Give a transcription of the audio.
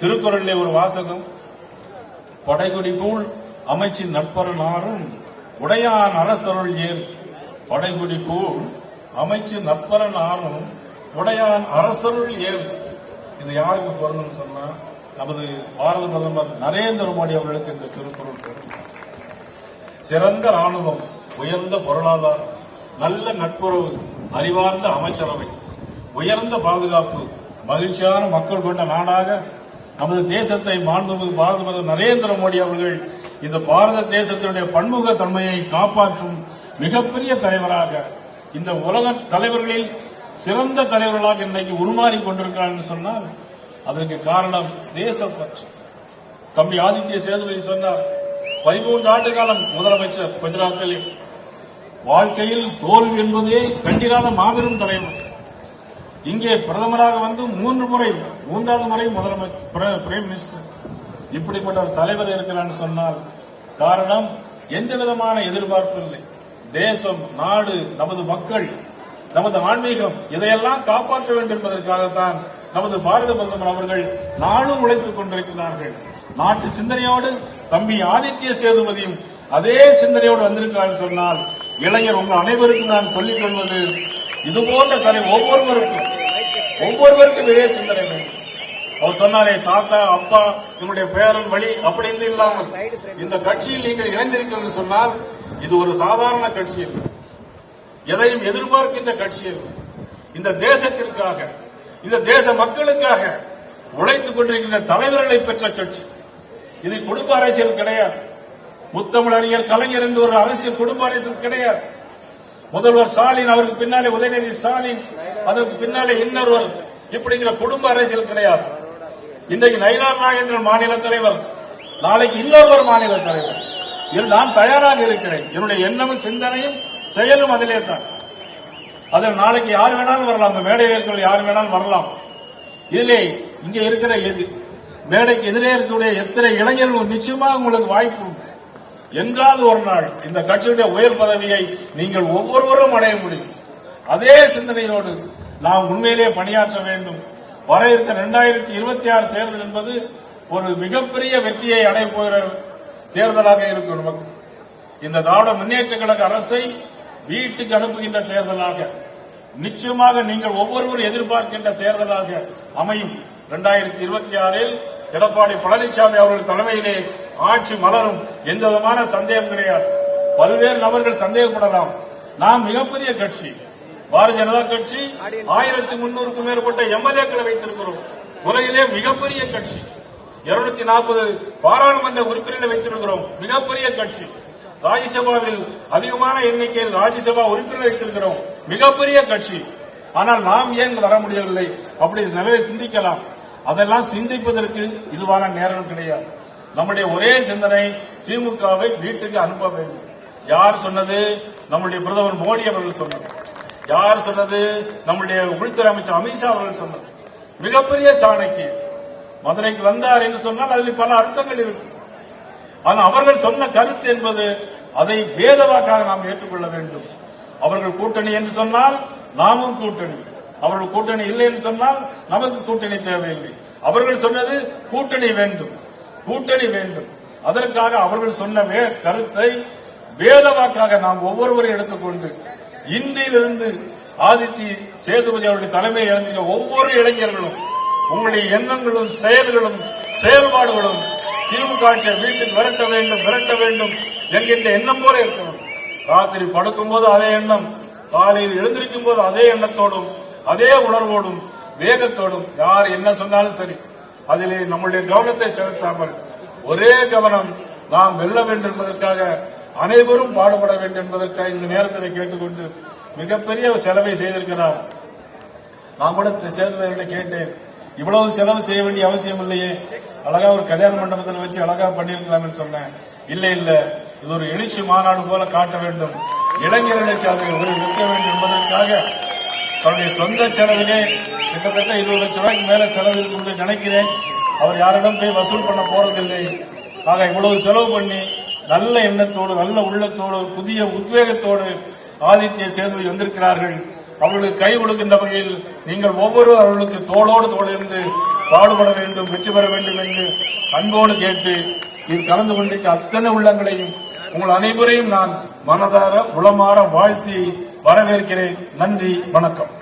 திருக்குறளிலே ஒரு வாசகம் படைகுடி கூழ் அமைச்சின் நட்பரனாரும் உடையான் அரசருள் ஏர். படைகுடி கூழ் அமைச்சு ஆறும் உடையான் அரசருள் ஏர். இது யாருக்கு பொருந்தும் சொன்னா நமது பாரத பிரதமர் நரேந்திர மோடி அவர்களுக்கு இந்த திருக்குறள் பொருந்தும். சிறந்த ராணுவம் உயர்ந்த பொருளாதாரம் நல்ல நட்புறவு அறிவார்ந்த அமைச்சரவை உயர்ந்த பாதுகாப்பு மகிழ்ச்சியான மக்கள் கொண்ட நாடாக நமது தேசத்தை மாண்புமிகு பாரத பிரதமர் நரேந்திர மோடி அவர்கள் இந்த பாரத தேசத்தினுடைய பன்முக தன்மையை காப்பாற்றும் மிகப்பெரிய தலைவராக இந்த உலக தலைவர்களில் சிறந்த தலைவர்களாக இன்னைக்கு உருமாறிக் கொண்டிருக்கிறார் என்று சொன்னால் அதற்கு காரணம் தேசப்பற்று தம்பி ஆதித்ய சேதுபதி சொன்னார் பதிமூன்று ஆண்டு காலம் முதலமைச்சர் குஜராத்தில். வாழ்க்கையில் தோல்வி என்பதே கண்டிராத மாபெரும் தலைவர். இங்கே பிரதமராக வந்து மூன்று முறை மூன்றாவது முறை முதலமைச்சர் பிரைம் மினிஸ்டர் இப்படிப்பட்ட ஒரு தலைவர் இருக்கிறான்னு சொன்னால் காரணம் எந்த விதமான எதிர்பார்ப்பு இல்லை. தேசம் நாடு நமது மக்கள் நமது ஆன்மீகம் இதையெல்லாம் காப்பாற்ற வேண்டும் என்பதற்காகத்தான் நமது பாரத பிரதமர் அவர்கள் நாளும் உழைத்துக் கொண்டிருக்கிறார்கள். நாட்டு சிந்தனையோடு தம்பி ஆதித்ய சேதுபதியும் அதே சிந்தனையோடு வந்திருக்கிறார் சொன்னால் இளைஞர் உங்கள் அனைவருக்கும் நான் சொல்லிக் கொள்வது இதுபோன்ற தலை ஒவ்வொருவருக்கும் ஒவ்வொருவருக்கும் இதே சிந்தனை வேண்டும் அவர் சொன்னாரே தாத்தா அப்பா என்னுடைய பேரன் வழி அப்படின்னு இல்லாமல் இந்த கட்சியில் நீங்கள் இணைந்திருக்கிறீர்கள் சொன்னால் இது ஒரு சாதாரண கட்சி அல்ல. எதையும் எதிர்பார்க்கின்ற கட்சி அல்ல. இந்த தேசத்திற்காக இந்த தேச மக்களுக்காக உழைத்துக் கொண்டிருக்கின்ற தலைவர்களை பெற்ற கட்சி இது குடும்ப அரசியல் கிடையாது முத்தமிழ் அறிஞர் கலைஞர் என்று ஒரு அரசியல் குடும்ப அரசியல் கிடையாது முதல்வர் ஸ்டாலின் அவருக்கு பின்னாலே உதயநிதி ஸ்டாலின் அதற்கு பின்னாலே இன்னொருவர். இப்படிங்கிற குடும்ப அரசியல் கிடையாது. இன்றைக்கு நயினார் நாகேந்திரன் மாநில தலைவர். நாளைக்கு இன்னொருவர் மாநில தலைவர். நான் தயாராக இருக்கிறேன். என்னுடைய எண்ணமும் சிந்தனையும் செயலும் அதிலே தான். அதில் நாளைக்கு யார் வேணாலும் வரலாம். அந்த மேடையில் இருக்கிற யார் வேணாலும் வரலாம். இதிலே இங்கே இருக்கிற எது- மேடைக்கு எதிரே இருக்கக்கூடிய எத்தனை இளைஞர்கள் நிச்சயமாக உங்களுக்கு வாய்ப்பு உண்டு. என்றாவது ஒரு நாள் இந்த கட்சியுடைய உயர் பதவியை நீங்கள் ஒவ்வொருவரும் அடைய முடியும். அதே சிந்தனையோடு நாம் உண்மையிலே பணியாற்ற வேண்டும். வர இருக்க இரண்டாயிரத்தி இருபத்தி ஆறு தேர்தல் என்பது ஒரு மிகப்பெரிய வெற்றியை அடைய போகிற தேர்தலாக இருக்கும் நமக்கு. இந்த திராவிட முன்னேற்ற கழக அரசை வீட்டுக்கு அனுப்புகின்ற தேர்தலாக நிச்சயமாக நீங்கள் ஒவ்வொருவரும் எதிர்பார்க்கின்ற தேர்தலாக அமையும். இரண்டாயிரத்தி இருபத்தி ஆறில் எடப்பாடி பழனிசாமி அவர்கள் தலைமையிலே ஆட்சி மலரும். எந்த விதமான சந்தேகம் கிடையாது. பல்வேறு நபர்கள் சந்தேகப்படலாம். நாம் மிகப்பெரிய கட்சி. பாரதிய ஜனதா கட்சி ஆயிரத்தி முன்னூறுக்கும் மேற்பட்ட எம்எல்ஏக்களை வைத்திருக்கிறோம். உலகிலே மிகப்பெரிய கட்சி. இருநூத்தி நாற்பது பாராளுமன்ற உறுப்பினர்களை வைத்திருக்கிறோம். மிகப்பெரிய கட்சி. ராஜ்யசபாவில் அதிகமான எண்ணிக்கையில் ராஜ்யசபா உறுப்பினர்கள் வைத்திருக்கிறோம். மிகப்பெரிய கட்சி. ஆனால் நாம் ஏன் வர முடியவில்லை? அப்படி நிலையை சிந்திக்கலாம். அதெல்லாம் சிந்திப்பதற்கு இதுவான நேரம் கிடையாது. நம்முடைய ஒரே சிந்தனை திமுகவை வீட்டுக்கு அனுப்ப வேண்டும். யார் சொன்னது? நம்முடைய பிரதமர் மோடி அவர்கள் சொன்னார் யார் சொன்னது? நம்முடைய உள்துறை அமைச்சர் அமித்ஷா அவர்கள் சொன்னது. மிகப்பெரிய சாணக்கியம் மதுரைக்கு வந்தார் என்று சொன்னால் அதில் பல அர்த்தங்கள் இருக்கு ஆனால் அவர்கள் சொன்ன கருத்து என்பது அதை வேதவாக்காக நாம் ஏற்றுக்கொள்ள வேண்டும். அவர்கள் கூட்டணி என்று சொன்னால் நாமும் கூட்டணி. அவர்கள் கூட்டணி இல்லை என்று சொன்னால் நமக்கு கூட்டணி தேவையில்லை. அவர்கள் சொன்னது கூட்டணி வேண்டும். கூட்டணி வேண்டும். அதற்காக அவர்கள் சொன்ன கருத்தை வேதவாக்காக நாம் ஒவ்வொருவரும் எடுத்துக்கொண்டு இன்றிலிருந்து ஆதித்ய சேதுபதி அவருடைய தலைமையை இழந்த ஒவ்வொரு இளைஞர்களும் உங்களுடைய எண்ணங்களும் செயல்களும் செயல்பாடுகளும் திமுக ஆட்சியை வீட்டில் விரட்ட வேண்டும் விரட்ட வேண்டும் என்கின்ற எண்ணம் போல இருக்கணும். ராத்திரி படுக்கும் போது அதே எண்ணம் காலையில் எழுந்திருக்கும் போது அதே எண்ணத்தோடும் அதே உணர்வோடும் வேகத்தோடும் யார் என்ன சொன்னாலும் சரி அதிலே நம்முடைய கவனத்தை செலுத்தாமல் ஒரே கவனம் நாம் வெல்ல வேண்டும் என்பதற்காக அனைவரும் பாடுபட வேண்டும் என்பதற்காக இந்த நேரத்தில் கேட்டுக்கொண்டு மிகப்பெரிய ஒரு செலவை செய்திருக்கிறார். நான் கூட சேதுபதியிடம் கேட்டேன். இவ்வளவு செலவு செய்ய வேண்டிய அவசியம் இல்லையே. அழகா ஒரு கல்யாண மண்டபத்தில் வச்சு அழகா பண்ணிருக்கலாம்னு சொன்னேன். இல்ல இல்ல. இது ஒரு எழுச்சி மாநாடு போல காட்ட வேண்டும். இளைஞர்களுக்கு அதை ஒரு நிற்க வேண்டும் என்பதற்காக தன்னுடைய சொந்த செலவிலே கிட்டத்தட்ட இருபது லட்சம் ரூபாய்க்கு மேல செலவு இருக்கும் என்று நினைக்கிறேன். அவர் யாரிடம் போய் வசூல் பண்ண போறதில்லை. ஆக இவ்வளவு செலவு பண்ணி நல்ல எண்ணத்தோடு நல்ல உள்ளத்தோடு புதிய உத்வேகத்தோடு ஆதித்ய சேர்ந்து வந்திருக்கிறார்கள். அவர்களுக்கு கை கொடுக்கின்ற வகையில் நீங்கள் ஒவ்வொரு அவர்களுக்கு தோளோடு தோள் என்று பாடுபட வேண்டும் வெற்றி பெற வேண்டும் என்று அன்போடு கேட்டு இதில் கலந்து கொண்டிருக்க அத்தனை உள்ளங்களையும் உங்கள் அனைவரையும் நான் மனதார உளமாற வாழ்த்தி வரவேற்கிறேன். நன்றி வணக்கம்.